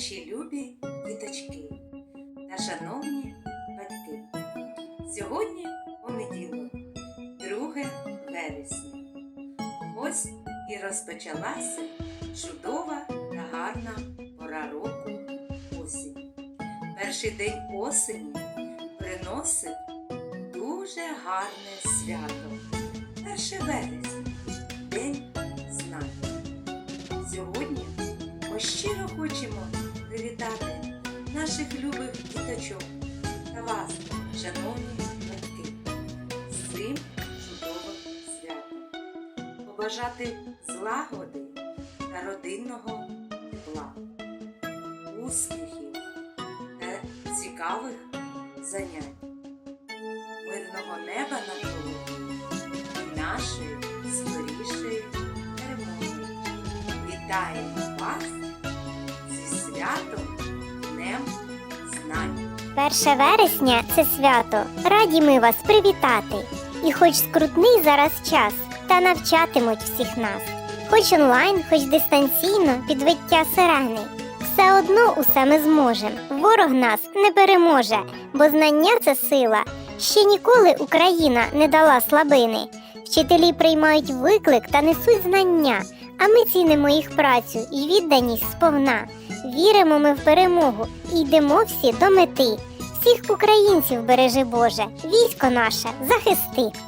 наші любі діточки та шановні батьки. Сьогодні понеділок, 2 вересня. Ось і розпочалася чудова та гарна пора року осінь. Перший день осені приносить дуже гарне свято. 1 вересня День знань. Сьогодні ми щиро хочемо привітати наших любих діточок та вас, шановні батьки, з цим чудовим святом. Побажати злагоди та родинного тепла, успіхів та цікавих занять, мирного неба над головою і нашої скорішої перемоги. Зі святом Днем Знань! 1 вересня це свято. Раді ми вас привітати. І хоч скрутний зараз час, та навчатимуть всіх нас. Хоч онлайн, хоч дистанційно під виття сирени. Все одно усе ми зможем. Ворог нас не переможе, бо знання це сила. Ще ніколи Україна не дала слабини. Вчителі приймають виклик та несуть знання, а ми цінимо їх працю і відданість сповна. Віримо ми в перемогу і йдемо всі до мети. Всіх українців бережи Боже, військо наше захисти.